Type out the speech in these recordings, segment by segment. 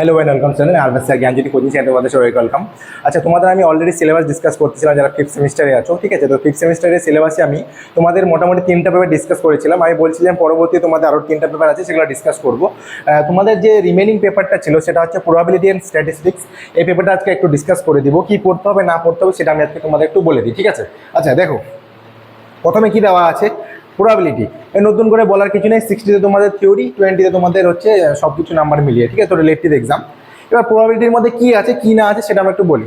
Hello ওয়েন welcome channel আর sir Gyanjyoti, coaching centre তোমাদের সবাই ওয়েলকাম আচ্ছা তোমাদের আমি অলরেডি সিলেবাস ডিসকাস করতেছিলাম যারা ফিফথ সেমিস্টারে আছো, ঠিক আছে? তো ফিফথ সেমিস্টারের সিলেবাসে আমি তোমাদের মোটামুটি তিনটা পেপার ডিসকাস করেছিলাম। আমি বলছিলাম পরবর্তী তোমাদের আরও তিনটা পেপার আছে, সেগুলো ডিসকাস করব। তোমাদের যে রিমেনিং পেপারটা ছিল, সেটা হচ্ছে প্রবাবিলিটি অ্যান্ড স্ট্যাটিস্টিক্স এই পেপারটা আজকে একটু ডিসকাস করে দিব, কি পড়তে হবে, না পড়তে হবে, সেটা আমি আজকে তোমাদের একটু বলে দিই, ঠিক আছে? আচ্ছা দেখো। প্রথমে কি দেওয়া আছে? প্রবাবিলিটি নতুন করে বলার কিছু নেই সিক্সটিতে তোমাদের থিওরি টোয়েন্টিতে তোমাদের হচ্ছে সব কিছু নাম্বার মিলিয়ে, ঠিক আছে? তো রিলেটিভ এক্সাম এবার প্রবাবিলিটির মধ্যে কি আছে, কি না আছে, সেটা আমরা একটু বলি।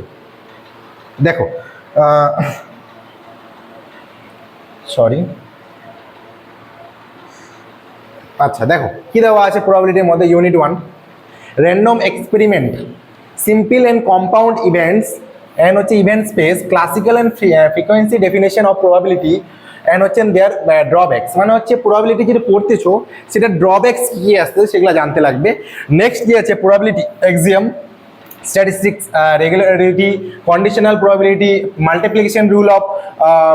দেখো সরি আচ্ছা দেখো, কী দেওয়া আছে প্রবাবিলিটির মধ্যে? Unit one random experiment simple and compound events and হচ্ছে event space classical and frequency definition of probability and হচ্ছেন দেয়ার ড্রব্যাক্স মানে হচ্ছে প্রবাবিলিটি যেটা পড়তেছো, সেটা ড্রব্যাক্স কী আসতে সেগুলো জানতে লাগবে। নেক্সট যে আছে probability axiom statistics regularity conditional probability multiplication rule of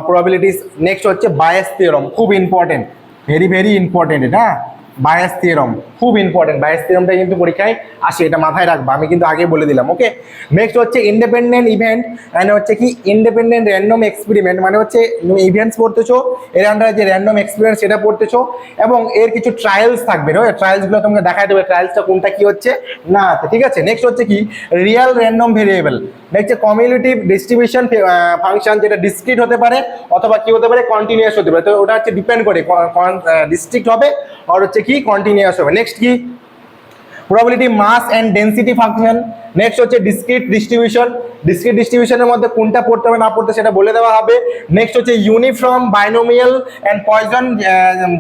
probabilities next হচ্ছে বায়াস থিওরম খুব ইম্পর্টেন্ট ভেরি ভেরি ইম্পর্টেন্ট এটা বায়াস থিওরাম খুব ইম্পর্টেন্ট বায়াস থিওরামটা কিন্তু পরীক্ষায় আসে, এটা মাথায় রাখবা, আমি কিন্তু আগে বলে দিলাম ওকে নেক্সট হচ্ছে ইন্ডিপেন্ডেন্ট ইভেন্ট মানে হচ্ছে কি ইন্ডিপেন্ডেন্ট র্যান্ডম এক্সপেরিমেন্ট মানে হচ্ছে ইভেন্টস পড়তেছো, এর আন্ডারে যে র্যান্ডম এক্সপেরিমেন্ট সেটা পড়তেছো, এবং এর কিছু ট্রায়ালস থাকবে না ট্রায়ালসগুলো তোমাকে দেখাই দেবে ট্রায়ালসটা কোনটা, কি হচ্ছে? না আছে ঠিক আছে নেক্সট হচ্ছে কি real random variable next cumulative distribution function যেটা ডিসক্রিট হতে পারে, অথবা কি হতে পারে কন্টিনিউয়াস হতে পারে, তো ওটা হচ্ছে ডিপেন্ড করে ডিস্ট্রিক্ট হবে, আর হচ্ছে কি কন্টিনিউয়াস হবে? নেক্সট কি? Probability mass and density function next হচ্ছে ডিসক্রিট ডিস্ট্রিবিউশন ডিসক্রিট ডিস্ট্রিবিউশনের মধ্যে কোনটা পড়তে হবে, না পড়তে সেটা বলে দেওয়া হবে। নেক্সট হচ্ছে uniform binomial and Poisson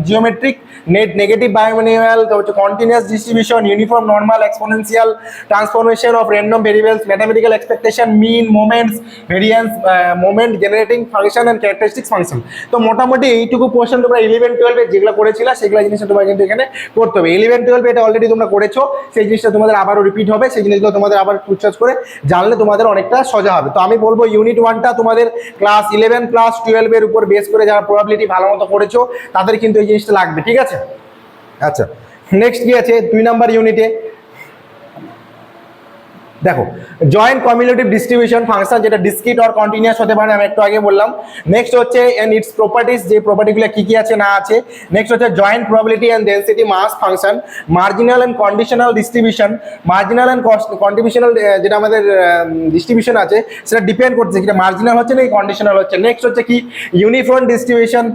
geometric net negative binomial হচ্ছে continuous distribution uniform normal exponential transformation of random variables mathematical expectation mean moments variance moment generating function and characteristics function তো মোটামুটি এইটুকু পোর্শন তোমরা ইলেভেন টুয়েলভে যেগুলো করেছিলা, সেগুলো জিনিসটা তোমার কিন্তু এখানে করতে হবে। ইলেভেন টুয়েলভে এটা অলরেডি তোমরা করেছ, সেই জিনিসটা তোমাদের আবারও রিপিট হবে, সেই জিনিসগুলো তোমাদের আবার ফুলচার্জ করে, জানলে তোমাদের অনেকটা সোজা হবে। তো আমি বলব ইউনিট ওয়ানটা তোমাদের ক্লাস ইলেভেন প্লাস টুয়েলভের উপর বেস করে যারা প্রবাবিলিটি ভালো মতো করেছ, তাদের কিন্তু এই জিনিসটা লাগবে, ঠিক আছে? আচ্ছা নেক্সট কি আছে? দুই নাম্বার ইউনিটে দেখো জয়েন্ট কমিউনিটিভ ডিস্ট্রিবিউশন ফাংশন যেটা ডিসক্রিট অর কন্টিনিউয়াস হতে পারে আমি একটু আগে বললাম। নেক্সট হচ্ছে এন্ড ইটস প্রপার্টিস যে প্রপার্টিগুলো কি কি আছে, না আছে। নেক্সট হচ্ছে joint probability and density mass function marginal and conditional distribution marginal and contributional যেটা আমাদের ডিস্ট্রিবিউশন আছে, সেটা ডিপেন্ড করছে সেটা মার্জিনাল হচ্ছে না কন্ডিশনাল হচ্ছে। নেক্সট হচ্ছে কি uniform distribution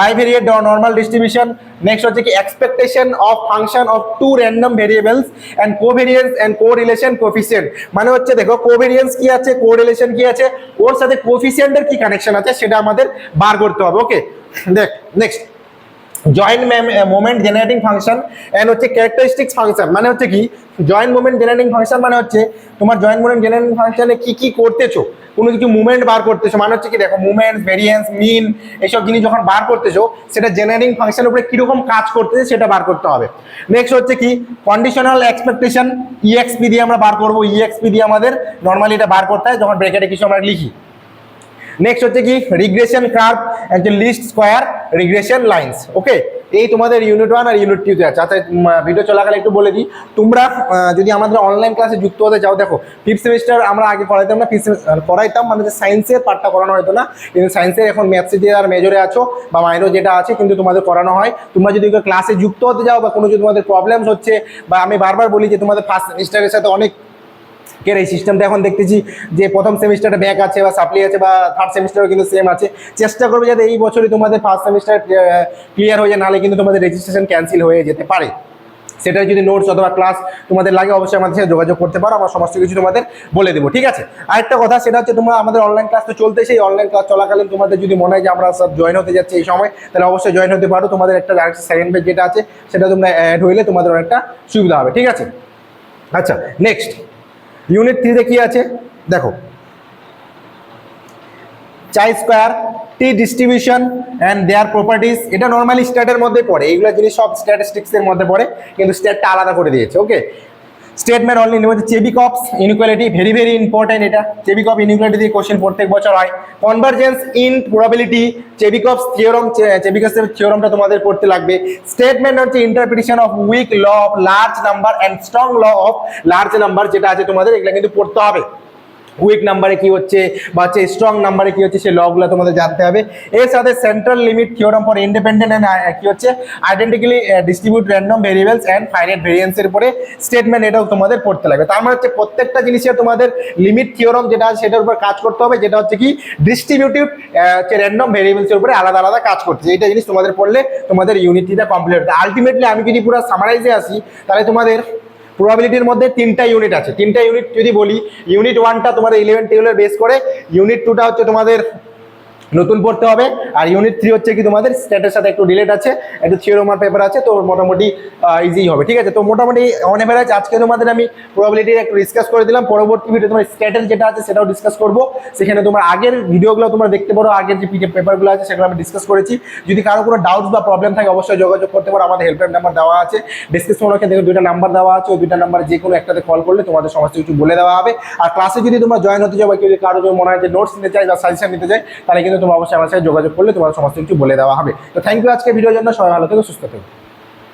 bivariate normal distribution next হচ্ছে কি expectation of function of two random variables and covariance and correlation coefficient মানে হচ্ছে দেখো কোভেরিয়েন্স কি আছে কোরিলেশন কি আছে, ওর সাথে কোফিসিয়েন্টের কি কানেকশন আছে, সেটা আমাদের বার করতে হবে। ওকে দেখ next joint moment generating function and হচ্ছে ক্যারেক্টারিস্টিক্স ফাংশন মানে হচ্ছে কি? জয়েন্ট মোমেন্ট জেনারেটিং ফাংশন মানে হচ্ছে তোমার জয়েন্ট মোমেন্ট জেনারেটিং ফাংশনে কি কি করতেছো? কোনো কিছু মুভমেন্ট বার করতেছো মানে হচ্ছে কি দেখো মুভমেন্ট ভেরিয়েন্স মিন এইসব জিনিস যখন বার করতেছো, সেটা জেনারেটিং ফাংশনের উপরে কীরকম কাজ করতেছে সেটা বার করতে হবে। নেক্সট হচ্ছে কি? কন্ডিশনাল এক্সপেকটেশন ইএক্সপি দিয়ে আমরা বার করব। ইএক্সপি দিয়ে আমাদের নর্মালি এটা বার করতে হয়, যখন ব্রেকেটে কিছু আমরা লিখি। নেক্সট হচ্ছে কি? রিগ্রেশন কার্ভ একটা least square regression lines okay এই তোমাদের ইউনিট ওয়ান আর ইউনিট টুতে আছে। আচ্ছা ভিডিও চলাকালে একটু বলে দিই। তোমরা যদি আমাদের অনলাইন ক্লাসে যুক্ত হতে চাও, দেখো ফিফথ সেমিস্টার আমরা আগে পড়াইতাম না ফিফথ পড়াইতাম মানে সায়েন্সের পার্টটা করানো হতো না, কিন্তু সায়েন্সের এখন ম্যাথসে যে আর মেজরে আছো, বা মাইনর যেটা আছে, কিন্তু তোমাদের করানো হয়। তোমরা যদি ক্লাসে যুক্ত হতে যাও, বা কোনো যদি তোমাদের প্রবলেমস হচ্ছে, বা আমি বারবার বলি যে তোমাদের ফার্স্ট সেমিস্টারের সাথে অনেক কের এই সিস্টেমটা এখন দেখতেছি যে প্রথম সেমিস্টারে ব্যাক আছে বা সাপ্লি আছে বা থার্ড সেমিস্টারও কিন্তু সেম আছে। চেষ্টা করবে যাতে এই বছরই তোমাদের ফার্স্ট সেমিস্টার ক্লিয়ার হয়ে যায়, নাহলে কিন্তু তোমাদের রেজিস্ট্রেশন ক্যান্সেল হয়ে যেতে পারে। সেটা যদি নোটস অথবা ক্লাস তোমাদের লাগে, অবশ্যই আমাদের সাথে যোগাযোগ করতে পারো, আমরা সমস্ত কিছু তোমাদের বলে দেবো, ঠিক আছে? আরেকটা কথা, সেটা হচ্ছে তোমরা আমাদের অনলাইন ক্লাস তো চলতে সেই অনলাইন ক্লাস চলাকালীন তোমাদের যদি মনে হয় যে আমরা সব জয়েন হতে যাচ্ছি এই সময়, তাহলে অবশ্যই জয়েন হতে পারো। তোমাদের একটা ডাইরেক্ট সেকেন্ড পেজ যেটা আছে, সেটা তোমরা অ্যাড হইলে তোমাদের অনেকটা সুবিধা হবে, ঠিক আছে? আচ্ছা নেক্সট ইউনিট থ্রিতে কি আছে? দেখো। Chi square t distribution and their properties এটা নর্মালি স্ট্যাটের মধ্যে পড়ে। এইগুলো জিনিস সব স্ট্যাটিস্টিক্সের মধ্যে পড়ে, কিন্তু স্ট্যাটটা আলাদা করে দিয়েছে okay statement only news Chebyshev's inequality very very important এটা। চেবিকপ ইনকুয়ালিটি দিয়ে কোশ্চেন প্রত্যেক বছর হয়। Convergence in probability Chebyshev's theorem চেবিকপসের থিওরামটা তোমাদের পড়তে লাগবে। স্টেটমেন্ট হচ্ছে interpretation of weak law of large number and strong law of large number যেটা আছে তোমাদের, এগুলো কিন্তু পড়তে হবে। উইক নাম্বারে কি হচ্ছে বা হচ্ছে স্ট্রং নাম্বারে কি হচ্ছে সেই লগুলো তোমাদের জানতে হবে। এর সাথে central limit theorem for independent and কি হচ্ছে? Identically distribute random variables and finite ভেরিয়েন্সের উপরে স্টেটমেন্ট এটাও তোমাদের পড়তে লাগবে। তার মানে হচ্ছে প্রত্যেকটা জিনিসের তোমাদের লিমিট থিওরাম যেটা আছে সেটার উপর কাজ করতে হবে। যেটা হচ্ছে কি? ডিস্ট্রিবিউটিভ হচ্ছে র্যান্ডম ভেরিয়েবলসের উপরে আলাদা আলাদা কাজ করছে। এইটা জিনিস তোমাদের পড়লে তোমাদের ইউনিটিটা কমপ্লিট হবে আলটিমেটলি আমি যদি পুরো সামারাইজে আসি, তাহলে তোমাদের প্রবাবিলিটির মধ্যে তিনটা ইউনিট আছে। তিনটা ইউনিট যদি বলি ইউনিট ওয়ানটা তোমাদের ইলেভেন টুয়েলভের বেস করে ইউনিট টুটা হচ্ছে তোমাদের নতুন পড়তে হবে। আর ইউনিট থ্রি হচ্ছে কি তোমাদের স্ট্যাটের সাথে একটু রিলেট আছে, একটু থিওরমার পেপার আছে, তো মোটামুটি ইজি হবে, ঠিক আছে? তো মোটামুটি অন এভারেজ আজকে তোমাদের আমি প্রবাবিলিটি একটু ডিসকাস করে দিলাম। পরবর্তী ভিডিও তোমার স্ট্যাটের যেটা আছে সেটাও ডিসকাস করব। সেখানে তোমার আগের ভিডিওগুলো তোমরা দেখতে পারো, আগের যে পেপারগুলো আছে সেগুলো আমি ডিসকাস করেছি। যদি কারও কোনো ডাউটস বা প্রবলেম থাকে অবশ্যই যোগাযোগ করতে পারো, আমাদের হেল্পলাইন নাম্বার দেওয়া আছে। ডিসকাশন ওখানে দেখো দুইটা নাম্বার দেওয়া আছে, ওই দুইটা নাম্বার যে কোনো একটাতে কল করলে তোমাদের সমস্ত কিছু বলে দেওয়া হবে। আর ক্লাসে যদি তোমরা জয়েন হতে চাও বা কেউ কারও যদি মনে হয় যে নোটস নিতে চাই বা সাজেশন নিতে চাই তাহলে কিন্তু তোমরা অবশ্যই আমার সাথে যোগাযোগ করলে তোমার সমস্ত কিছু বলে দেওয়া হবে। তো থ্যাংক ইউ আজকে ভিডিওর জন্য। সবাই ভালো থেকে, সুস্থ থেকো।